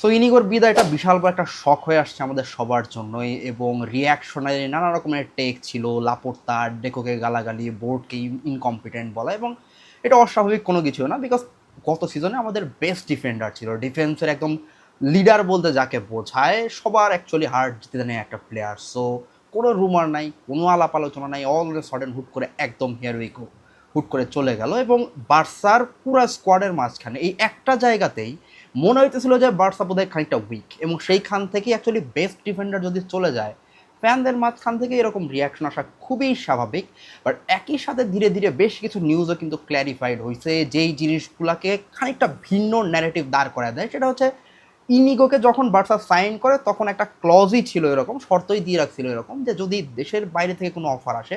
So ইনিগোর বিদায়টা বিশাল বড় একটা শখ হয়ে আসছে আমাদের সবার জন্যই এবং রিয়াকশনারি নানা রকমের টেক ছিল লাপড়তা ডেকোকে গালাগালি, বোর্ডকে ইনকম্পিটেন্ট বলা এবং এটা অস্বাভাবিক কোনো কিছু না বিকজ গত সিজনে আমাদের বেস্ট ডিফেন্ডার ছিল। ডিফেন্সের একদম লিডার বলতে যাকে বোঝায়, সবার অ্যাকচুয়ালি হার্ট জিতে নেয় একটা প্লেয়ার সো কোনো রুমার নাই, কোনো আলাপ আলোচনা নাই অল সডেন হুট করে একদম হিয়ার উইকো হুট করে চলে গেল এবং বার্সার পুরো স্কোয়াডের মাঝখানে এই একটা জায়গাতেই মনে হইতেছিল যে বার্সা বোধহয় খানিকটা উইক এবং সেইখান থেকে অ্যাকচুয়ালি বেস্ট ডিফেন্ডার যদি চলে যায়, ফ্যানদের মাঝখান থেকে এরকম রিয়াকশন আসা খুবই স্বাভাবিক বাট একই সাথে ধীরে ধীরে বেশ কিছু নিউজও কিন্তু ক্ল্যারিফাইড হয়েছে যেই জিনিসগুলোকে খানিকটা ভিন্ন ন্যারেটিভ দাঁড় করা দেয়। সেটা হচ্ছে ইনিগোকে যখন বার্সা সাইন করে, তখন একটা ক্লজই ছিল এরকম, শর্তই দিয়ে রাখছিল এরকম যে যদি দেশের বাইরে থেকে কোনো অফার আসে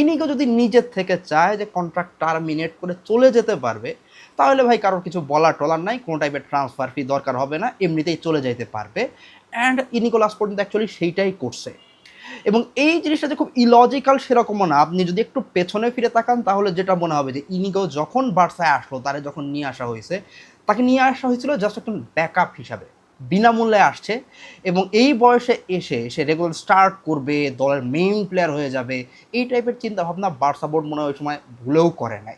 ইনিগো যদি নিজের থেকে চায় যে কন্ট্রাক্ট টার্মিনেট করে চলে যেতে পারবে তাহলে ভাই কারোর কিছু বলার টলার নাই, কোনো টাইপের ট্রান্সফার ফি দরকার হবে না, এমনিতেই চলে যেতে পারবে। অ্যান্ড ইনিগো লাস্ট পর্যন্ত অ্যাকচুয়ালি সেইটাই করছে। এবং এই জিনিসটা যে খুব ইলজিক্যাল সেরকমও না, আপনি যদি একটু পেছনে ফিরে তাকান, তাহলে যেটা মনে হবে যে ইনিগো যখন বার্সায় আসলো, তারে যখন নিয়ে আসা হয়েছে, তাকে নিয়ে আসা হয়েছিল জাস্ট একজন ব্যাকআপ হিসাবে, বিনামূল্যে আসছে। এবং এই বয়সে এসে, সে রেগুলার স্টার্ট করবে, দলের মেইন প্লেয়ার হয়ে যাবে, এই টাইপের চিন্তাভাবনা বার্সা বোর্ড মনে হয় ওই সময় ভুলেও করে নাই।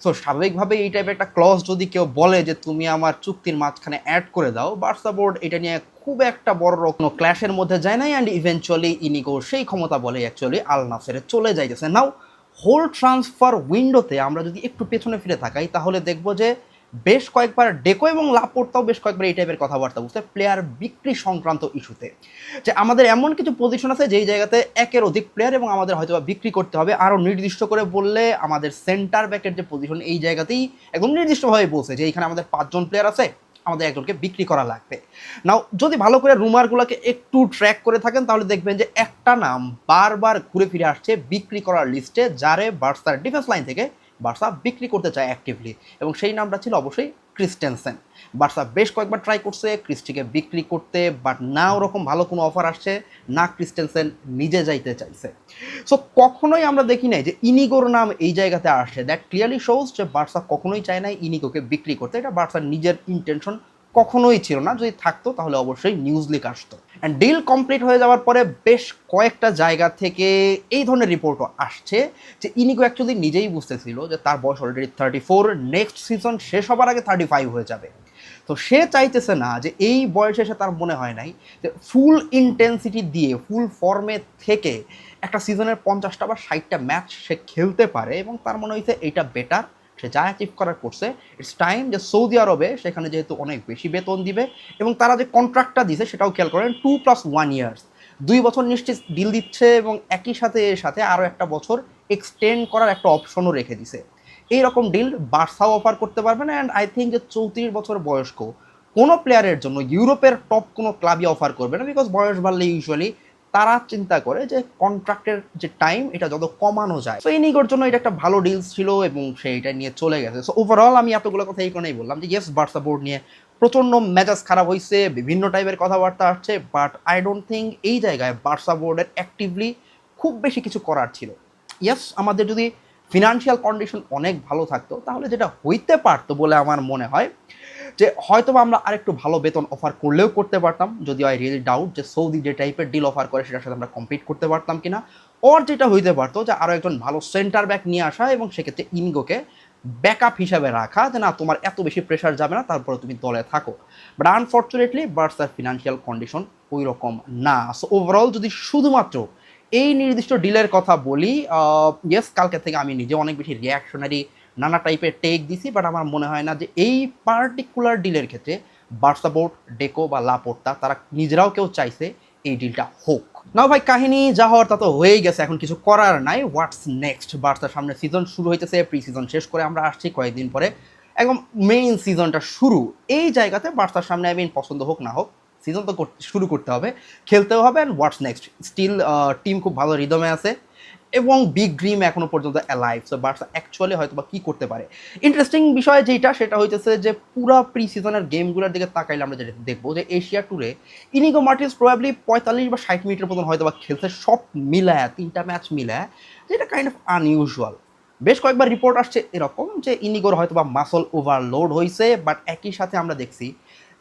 সো স্বাভাবিকভাবে এই টাইপের একটা ক্লজ যদি কেউ বলে যে তুমি আমার চুক্তির মাঝখানে অ্যাড করে দাও বার্সা বোর্ড এটা নিয়ে খুব একটা বড় রকম ক্ল্যাশের মধ্যে যায় নাই অ্যান্ড ইভেনচুয়ালি ইনিগো সেই ক্ষমতা বলে অ্যাকচুয়ালি আল নাসেরে চলে যাইতেছে। নাও হোল ট্রান্সফার উইন্ডোতে আমরা যদি একটু পেছনে ফিরে থাকাই তাহলে দেখব যে বেশ কয়েকবার ডেকো এবং লাপোর্তাও বেশ কয়েকবার এই টাইপের কথাবার্তা বুঝতে প্লেয়ার বিক্রি সংক্রান্ত ইস্যুতে। যে আমাদের এমন কিছু পজিশন আছে যেই জায়গাতে একের অধিক প্লেয়ার এবং আমাদের হয়তো বিক্রি করতে হবে। আরও নির্দিষ্ট করে বললে আমাদের সেন্টার ব্যাকের যে পজিশন এই জায়গাতেই একদম নির্দিষ্টভাবে বলছে যে এখানে আমাদের পাঁচজন প্লেয়ার আছে, আমাদের একজনকে বিক্রি করা লাগবে। নাও যদি ভালো করে রুমারগুলোকে একটু ট্র্যাক করে থাকেন, তাহলে দেখবেন যে একটা নাম বারবার ঘুরে ফিরে আসছে বিক্রি করার লিস্টে যারে বার্সার ডিফেন্স লাইন থেকে বার্সা বিক্রি করতে চায় অ্যাক্টিভলি এবং সেই নামটা ছিল অবশ্যই ক্রিস্টেনসেন বার্সা বেশ কয়েকবার ট্রাই করছে, ক্রিস্টিকে বিক্রি করতে বাট না ওরকম ভালো কোনো অফার আসছে, না ক্রিস্টেনসেন নিজে যাইতে চাইছে। সো কখনোই আমরা দেখি নাই যে ইনিগোর নাম এই জায়গাতে আসে দ্যাট ক্লিয়ারলি শোজ যে বার্সা কখনোই চায় না ইনিগোকে বিক্রি করতে। এটা বার্সার নিজের ইন্টেনশন কখনোই ছিল না। যদি থাকতো, তাহলে অবশ্যই নিউজ লিক আসতো। অ্যান্ড ডিল কমপ্লিট হয়ে যাওয়ার পরে বেশ কয়েকটা জায়গা থেকে এই ধরনের রিপোর্টও আসছে যে ইনিগো অ্যাকচুয়ালি নিজেই বুঝতেছিল যে তার বয়স already thirty four next season শেষ হবার আগে থার্টি ফাইভ হয়ে যাবে। তো সে চাইতেছে না যে এই বয়সে এসে তার মনে হয় নাই যে ফুল ইন্টেন্সিটি দিয়ে ফুল ফর্মে থেকে একটা সিজনের পঞ্চাশটা বা ষাটটা ম্যাচ সে খেলতে পারে এবং তার মনে হয়েছে এইটা বেটার সে যা অ্যাচিভ করার করছে ইটস টাইম যে সৌদি আরবে সেখানে যেহেতু অনেক বেশি বেতন দিবে এবং তারা যে কন্ট্রাক্টটা দিছে সেটাও খেয়াল করেন টু প্লাস ওয়ান ইয়ার্স দুই বছর নিশ্চিত ডিল দিচ্ছে এবং একই সাথে এর সাথে আরও একটা বছর এক্সটেন্ড করার একটা অপশনও রেখে দিছে। এই রকম ডিল বার্সাও অফার করতে পারবে না অ্যান্ড আই থিঙ্ক যে চৌত্রিশ বছর বয়স্ক কোনো প্লেয়ারের জন্য ইউরোপের টপ কোনো ক্লাবই অফার করবে না বিকজ বয়স বাড়লে ইউজুয়ালি তারা চিন্তা করে যে কন্ট্রাক্টের যে টাইম এটা যত কমানো যায়। তো ইনিগোর জন্য এটা একটা ভালো ডিলস ছিল এবং সে এটা নিয়ে চলে গেছে। সো ওভারঅল আমি এতগুলো কথা এই কারণেই বললাম যে ইয়েস বার্সা বোর্ড নিয়ে প্রচণ্ড মেজাজ খারাপ হয়েছে বিভিন্ন টাইপের কথাবার্তা আসছে বাট আই ডোন্ট থিঙ্ক এই জায়গায় বার্সা বোর্ডের অ্যাক্টিভলি খুব বেশি কিছু করার ছিল। ইয়েস আমাদের যদি ফিনান্সিয়াল কন্ডিশন অনেক ভালো থাকতো, তাহলে যেটা হইতে পারতো বলে আমার মনে হয়, যে হয়তো আমরা আরেকটু ভালো বেতন অফার করলেও করতে পারতাম, যদি আই রিয়েলি ডাউট যে সৌদি যে টাইপের ডিল অফার করে সেটার সাথে আমরা কম্পিট করতে পারতাম কিনা ওর যেটা হইতে পারতো যে আরও একজন ভালো সেন্টার ব্যাক নিয়ে আসা এবং সেক্ষেত্রে ইনগোকে ব্যাকআপ হিসাবে রাখা, যে না তোমার এত বেশি প্রেশার যাবে না, তারপরে তুমি দলে থাকো। বাট আনফর্চুনেটলি বার্সার ফিনান্সিয়াল কন্ডিশন ওই রকম না। সো ওভারঅল যদি শুধুমাত্র এই নির্দিষ্ট ডিলের কথা বলি ইয়েস কালকে থেকে আমি নিজে অনেক বেশি রিয়াকশনারি নানা টাইপের টেক দিছি বাট আমার মনে হয় না যে এই পার্টিকুলার ডিলের ক্ষেত্রে বার্সা বোর্ড ডেকো বা লাপোর্তা তারা নিজেরাও কেউ চাইছে এই ডিলটা হোক। না ভাই, কাহিনী যা হওয়ার তা তো হয়েই গেছে, এখন কিছু করার নাই। হোয়াটস নেক্সট বার্সার সামনে সিজন শুরু হইতেছে প্রি সিজন শেষ করে আমরা আসছি কয়েকদিন পরে। একদম মেইন সিজনটা শুরু। এই জায়গাতে বার্সার সামনে আই মিন পছন্দ হোক না হোক সিজন তো শুরু করতে হবে। খেলতেও হবে and what's next still team খুব ভালো রিদমে আছে এবং বিগ ড্রিম এখনও পর্যন্ত অ্যালাইভ সো বার্সা অ্যাকচুয়ালি হয়তো বা কী করতে পারে? ইন্টারেস্টিং বিষয় যেটা সেটা হইতেছে যে পুরা প্রি সিজনের গেমগুলোর দিকে তাকাইলে আমরা যেটা দেখব যে এশিয়া ট্যুরে ইনিগো মার্টিস প্রবাবলি পঁয়তাল্লিশ বা ষাট মিনিটের মতন হয়তো বা খেলছে, সব মিলায়, তিনটা ম্যাচ মিলায়, যেটা কাইন্ড অফ আনইউজুয়াল বেশ কয়েকবার রিপোর্ট আসছে এরকম যে ইনিগোর হয়তো বা মাসল ওভারলোড হয়েছে বাট একই সাথে আমরা দেখছি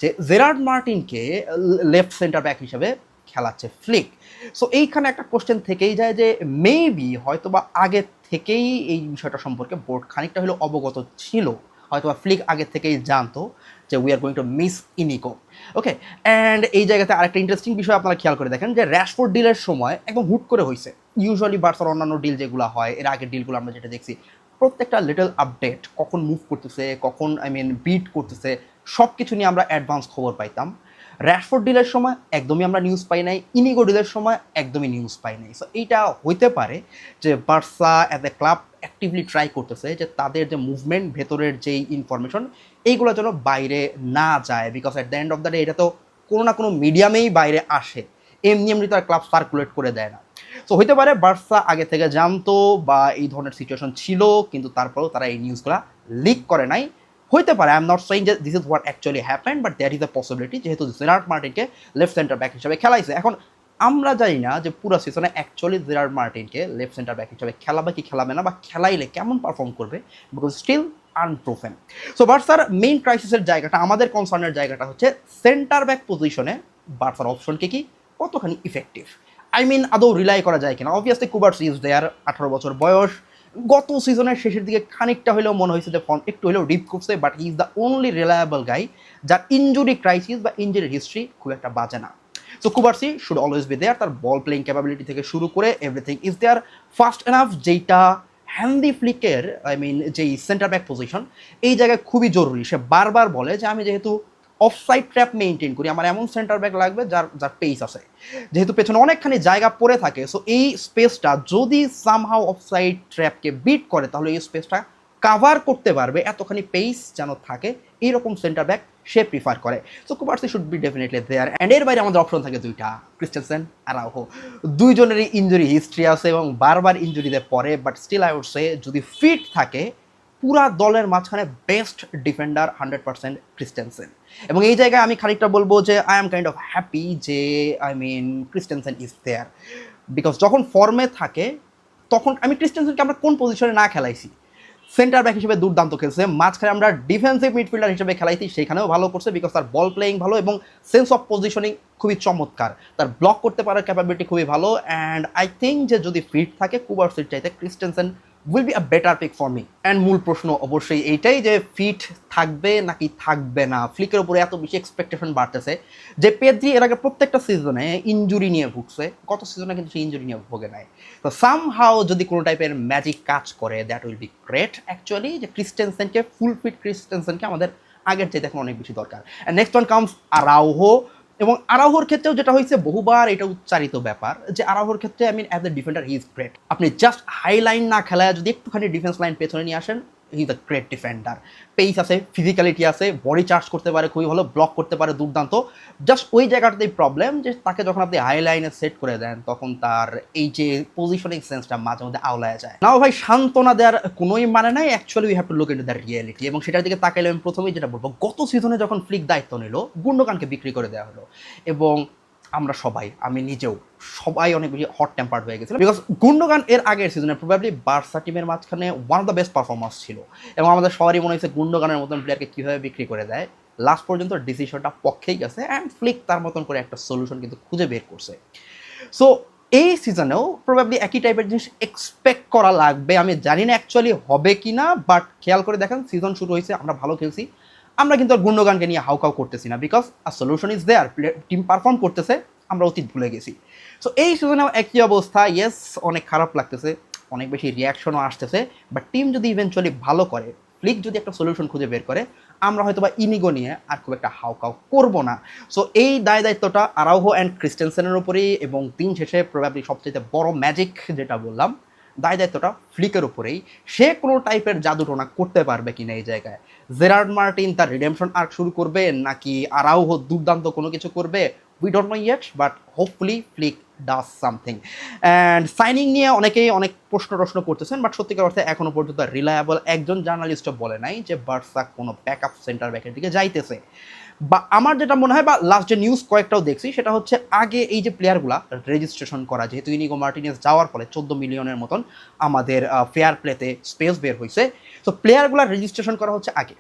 যে জেরার্ড মার্টিনকে লেফট সেন্টার ব্যাক হিসেবে খেলাচ্ছে ফ্লিক। সো এইখানে একটা কোশ্চেন থেকেই যায় যে মেবি হয়তোবা আগে থেকেই এই বিষয়টা সম্পর্কে বোর্ড খানিকটা হলেও অবগত ছিল। হয়তোবা ফ্লিক আগে থেকেই জানতো যে we are going to miss Inigo okay and এই জায়গাতে আরেকটা ইন্টারেস্টিং বিষয় আপনারা খেয়াল করে দেখেন যে র্যাশফোর্ড ডিলের সময় একদম হুট করে হয়েছে ইউজুয়ালি বার্সার অন্যান্য ডিল যেগুলো হয়, এর আগের ডিলগুলো আমরা যেটা দেখছি, প্রত্যেকটা লিটল আপডেট কখন মুভ করতেছে, কখন আই মিন বিট করতেছে সব কিছু নিয়ে আমরা অ্যাডভান্স খবর পাইতাম। র্যাশফোর্ড ডিলের সময় একদমই আমরা নিউজ পাই নাই। ইনিগো ডিলের সময় একদমই নিউজ পাই নাই। সো এইটা হইতে পারে যে Barca as a club actively try করতেছে যে তাদের যে মুভমেন্ট ভেতরের যেই ইনফরমেশন এইগুলো যেন বাইরে না যায়। Because at the end of the day এটা তো কোনো না কোনো মিডিয়ামেই বাইরে আসে। এমনি এমনি তো আর ক্লাব সার্কুলেট করে দেয় না। সো হইতে পারে বার্সা আগে থেকে জানতো বা এই ধরনের সিচুয়েশন ছিল, কিন্তু তারপরেও তারা এই নিউজগুলো লিক করে নাই। হইতে পারে আই এম নট সেইং যে this is what actually happen but that is a possibility যেহেতু জেরার্ড মার্টিনকে লেফট সেন্টার ব্যাক হিসাবে খেলাইছে। এখন আমরা জানি না যে পুরো সিজনে অ্যাকচুয়ালি জেরার্ড মার্টিনকে লেফট সেন্টার ব্যাক হিসাবে খেলাবে কি খেলাবে না, বা খেলাইলে কেমন পারফর্ম করবে বিকজ স্টিল আনপ্রুফেন সো বার্সার মেইন ক্রাইসিসের জায়গাটা, আমাদের কনসার্নের জায়গাটা হচ্ছে সেন্টার ব্যাক পজিশনে বার্সার অপশনকে কি কতখানি ইফেক্টিভ আই মিন আদৌ রিলাই করা যায় কিনা? অবভিয়াসলি কুবার্স ইজ দেয়ার আঠারো বছর বয়স। গত সিজনের শেষের দিকে খানিকটা হলেও মনে হয়েছে যে ফর্ম একটু হলেও ডিপ করছে but is the only reliable guy যার ইঞ্জুরি ক্রাইসিস বা ইঞ্জুরি হিস্ট্রি খুব একটা বাজে না। So Cubarsi should always be there তার বল প্লেইং ক্যাপাবিলিটি থেকে শুরু করে everything is there fast enough যেইটা হ্যান্ডি ফ্লিকের আই মিন যেই সেন্টার ব্যাক পজিশন এই জায়গায় খুবই জরুরি। সে বারবার বলে যে, আমি যেহেতু অফসাইড ট্র্যাপ মেনটেন করি। আমার এমন সেন্টার ব্যাক লাগবে যার যার পেস আছে। যেহেতু পেছনে অনেকখানি জায়গা পড়ে থাকে সো এই স্পেসটা যদি সামহাও অফসাইড ট্র্যাপকে বিট করে, তাহলে এই স্পেসটা কাভার করতে পারবে, এতখানি পেস যেন থাকে, এইরকম সেন্টার ব্যাক সে প্রিফার করে। So Cubarsi should be definitely there and এর বাইরে আমাদের অপশন থাকে দুইটা ক্রিস্টেনসেন আর আহো দুইজনেরই ইঞ্জুরি হিস্ট্রি আছে এবং বারবার ইঞ্জুরিতে পড়ে but still I would say যদি ফিট থাকে পুরা দলের মাঝখানে best defender hundred percent Christensen এবং এই জায়গায় আমি খানিকটা বলব যে I am kind of happy যে I mean Christensen is there because যখন ফর্মে থাকে, তখন আমি ক্রিস্টেনসেনকে আমরা কোন পজিশনে না খেলাইছি? সেন্টার ব্যাক হিসেবে দুর্দান্ত খেলছে। মাঝখানে আমরা ডিফেন্সিভ মিডফিল্ডার হিসেবে খেলাইছি সেখানেও ভালো করছে বিকজ তার বল প্লেয়িং ভালো এবং সেন্স অফ পজিশনিং খুবই চমৎকার। তার ব্লক করতে পারার ক্যাপাবিলিটি খুবই ভালো। অ্যান্ড আই থিঙ্ক যে, যদি ফিট থাকে কুবার সিট চাইতে Christensen will be a better pick for me and মূল প্রশ্ন অবশ্যই এইটাই যে ফিট থাকবে নাকি থাকবে না। ফ্লিকের উপরে এত বেশি এক্সপেকটেশন বাড়তেছে যে পেদ্রি এর আগে প্রত্যেকটা সিজনে ইঞ্জুরি নিয়ে ভুগছে। গত সিজনে কিন্তু সে ইঞ্জুরি নিয়ে ভোগে নাই। তো সাম হাও যদি কোনো টাইপের ম্যাজিক কাজ করে that will be great actually যে ক্রিস্টেনসেনকে ফুল ফিট ক্রিস্টেনসেনকে আমাদের আগের চাইতে এখন অনেক বেশি দরকার। নেক্সট ওয়ান কামস আরাউহো এবং আরাহর ক্ষেত্রেও যেটা হয়েছে, বহুবার এটা উচ্চারিত ব্যাপার যে আরাহর ক্ষেত্রে I mean as a defender he is great আপনি জাস্ট হাই লাইন না খেলায় যদি একটুখানি ডিফেন্স লাইন পেছনে নিয়ে আসেন is a great defender pace আছে ফিজিক্যালিটি আছে বডি চার্জ করতে পারে, খুবই ভালো ব্লক করতে পারে দুর্দান্ত। জাস্ট ওই জায়গাটাতেই প্রবলেম যে তাকে যখন আপনি হাই লাইনে সেট করে দেন, তখন তার এই যে পজিশনিং সেন্সটা মাঝে মধ্যে আওলায় যায়। নাও ভাই, সান্ত্বনা দেওয়ার কোনোই মানে নাই actually we have to look into the reality এবং সেটার দিকে তাকাইলে আমি প্রথমেই যেটা বলব, গত সিজনে যখন ফ্লিক দায়িত্ব নিল গুন্ডকানকে বিক্রি করে দেওয়া হলো। এবং আমরা সবাই, আমি নিজেও সবাই অনেক বেশি হট টেম্পার্ড হয়ে গেছিল বিকজ গুন্ডগান এর আগের সিজনে প্রবাবলি বার্সা টিমের মাঝখানে one of the best performance ছিল। এবং আমাদের সবারই মনে হয়েছে গুন্ডগানের মতন প্লেয়ারকে কীভাবে বিক্রি করে দেয়। লাস্ট পর্যন্ত ডিসিশনটা পক্ষেই গেছে অ্যান্ড ফ্লিক তার মতন করে একটা সলিউশন কিন্তু খুঁজে বের করছে। সো এই সিজনেও প্রবাবলি একই টাইপের জিনিস এক্সপেক্ট করা লাগবে। আমি জানি না অ্যাকচুয়ালি হবে কি না বাট খেয়াল করে দেখেন সিজন শুরু হয়েছে, আমরা ভালো খেলছি। আমরা কিন্তু আর গুন্ডগানকে নিয়ে হাউকাউ করতেছি না because a solution is there team perform করতেছে, আমরা অতীত ভুলে গেছি। সো এই সিজনেও একই অবস্থা ইয়েস অনেক খারাপ লাগতেছে, অনেক বেশি রিয়াকশনও আসতেছে বাট টিম যদি ইভেনচুয়ালি ভালো করে ফ্লিক যদি একটা সলিউশন খুঁজে বের করে, আমরা হয়তো বা ইনিগো নিয়ে আর খুব একটা হাউকাউ করব না। সো এই দায় দায়িত্বটা আরাউহো অ্যান্ড ক্রিস্টেনসেনের উপরেই, এবং দিন শেষে প্রবাবলি সবচেয়ে বড় ম্যাজিক যেটা বললাম দায় দায়িত্বটা ফ্লিকের উপরেই। সে কোনো টাইপের জাদুটোনা করতে পারবে কিনা এই জায়গায়? জেরার্ড মার্টিন তার রিডেমশন আর্ক শুরু করবে নাকি আরাউহো দুর্দান্ত কোনো কিছু করবে? We don't know yet but hopefully Flick does something and signing নিয়ে অনেকেই অনেক প্রশ্ন প্রশ্ন করতেছেন বাট সত্যিকার অর্থে এখনও পর্যন্ত রিলায়েবল একজন জার্নালিস্টও বলে নাই যে বার্সা কোনো ব্যাকআপ সেন্টার ব্যাকের দিকে যাইতেছে। বা আমার যেটা মনে হয়, বা লাস্ট যে নিউজ কয়েকটাও দেখছি, সেটা হচ্ছে আগে এই যে প্লেয়ারগুলা রেজিস্ট্রেশন করা যেহেতু ইনিগো মার্টিনেস যাওয়ার ফলে চোদ্দ মিলিয়নের মতন আমাদের ফেয়ার প্লেতে স্পেস বের হয়েছে তো প্লেয়ারগুলা রেজিস্ট্রেশন করা হচ্ছে আগে।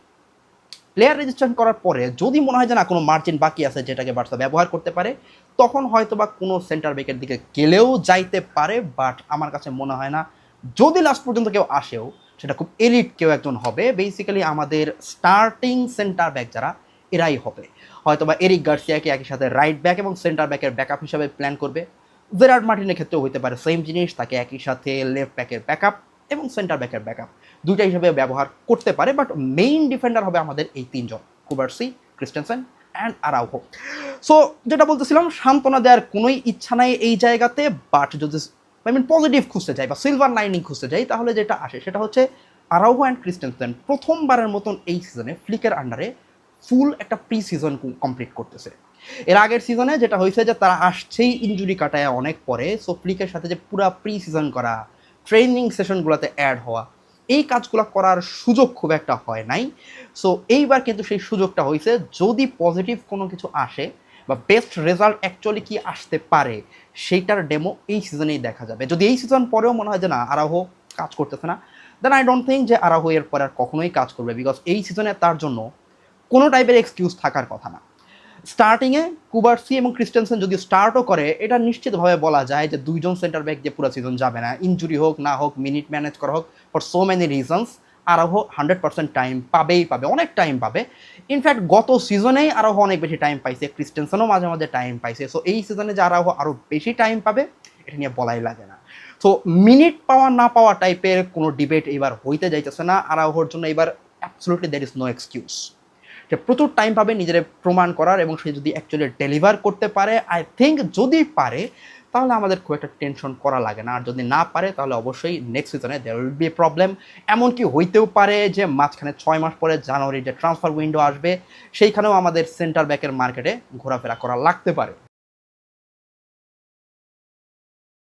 প্লেয়ার রেজিস্ট্রেশন করার পরে যদি মনে হয় যে না, কোনো মার্জিন বাকি আছে যেটাকে বার্সা ব্যবহার করতে পারে, তখন হয়তো বা কোনো সেন্টার ব্যাকের দিকে গেলেও যাইতে পারে বাট আমার কাছে মনে হয় না, যদি লাস্ট পর্যন্ত কেউ আসেও, সেটা খুব এলিট কেউ একজন হবে। বেসিক্যালি আমাদের স্টার্টিং সেন্টার ব্যাক যারা এরাই হবে। হয়তো বা এরিক গার্সিয়াকে একই সাথে রাইট ব্যাক এবং সেন্টার ব্যাকের ব্যাকআপ হিসাবে প্ল্যান করবে। জেরার্ড মার্টিনের ক্ষেত্রেও হতে পারে সেম জিনিস, তাকে একই সাথে লেফট ব্যাকের ব্যাকআপ এবং সেন্টার ব্যাকের ব্যাকআপ দুইটা হিসাবে ব্যবহার করতে পারে বাট মেইন ডিফেন্ডার হবে আমাদের এই তিনজন Cubarsi Christensen and Araujo so যেটা বলতেছিলাম, সান্ত্বনা দেওয়ার কোনোই ইচ্ছা নাই এই জায়গাতে বাট যদি আই মিন পজিটিভ খুঁজতে যাই বা সিলভার লাইনিং খুঁজতে যাই, তাহলে যেটা আসে সেটা হচ্ছে আরাউহো অ্যান্ড ক্রিস্টেনসেন প্রথমবারের মতন এই সিজনে ফ্লিকের আন্ডারে ফুল একটা প্রি সিজন কমপ্লিট করতেছে। এর আগের সিজনে যেটা হয়েছে যে তারা আসছেই ইঞ্জুরি কাটায় অনেক পরে সো ফ্লিকের সাথে যে পুরা প্রি সিজন করা ট্রেনিং সেশনগুলোতে অ্যাড হওয়া, এই কাজগুলো করার সুযোগ খুব একটা হয় নাই। সো এইবার কিন্তু সেই সুযোগটা হয়েছে যদি পজিটিভ কোনো কিছু আসে বা বেস্ট রেজাল্ট অ্যাকচুয়ালি কি আসতে পারে, সেইটার ডেমো এই সিজনেই দেখা যাবে। যদি এই সিজন পরেও মনে হয় যে না, আরাহো কাজ করতেছে না দেন আই ডোন্ট থিঙ্ক যে আরাহো এর পরে আর কখনোই কাজ করবে বিকজ এই সিজনে তার জন্য কোনো টাইপের এক্সকিউজ থাকার কথা না। স্টার্টিংয়ে কুবার্সি এবং ক্রিস্টেনসেন যদি স্টার্টও করে, এটা নিশ্চিতভাবে বলা যায় যে দুইজন সেন্টার ব্যাক যে পুরো সিজন যাবে না। ইঞ্জুরি হোক, না হোক মিনিট ম্যানেজ করা হোক ফর সো মেনি রিজনস আরও হান্ড্রেড পার্সেন্ট টাইম পাবেই পাবে, অনেক টাইম পাবে। ইনফ্যাক্ট গত সিজনেই আরও অনেক বেশি টাইম পাইছে ক্রিস্টেনসনও মাঝে মাঝে টাইম পাইছে। সো এই সিজনে যে আরও আরও বেশি টাইম পাবে, এটা নিয়ে বলাই লাগে না। সো মিনিট পাওয়া, না পাওয়া টাইপের কোনো ডিবেট এবার হইতে যাইতেছে না। আরাহোর জন্য এবার absolutely there is no excuse সে প্রচুর টাইম পাবে নিজের প্রমাণ করার এবং সে যদি অ্যাকচুয়ালি ডেলিভার করতে পারে আই থিঙ্ক যদি পারে, তাহলে আমাদের খুব একটা টেনশন করা লাগে না। আর যদি না পারে, তাহলে অবশ্যই নেক্সট সিজনে there will be a problem এমনকি হইতেও পারে যে মাঝখানে ছয় মাস পরে জানুয়ারি যে ট্রান্সফার উইন্ডো আসবে, সেইখানেও আমাদের সেন্টার ব্যাকের মার্কেটে ঘোরাফেরা করা লাগতে পারে।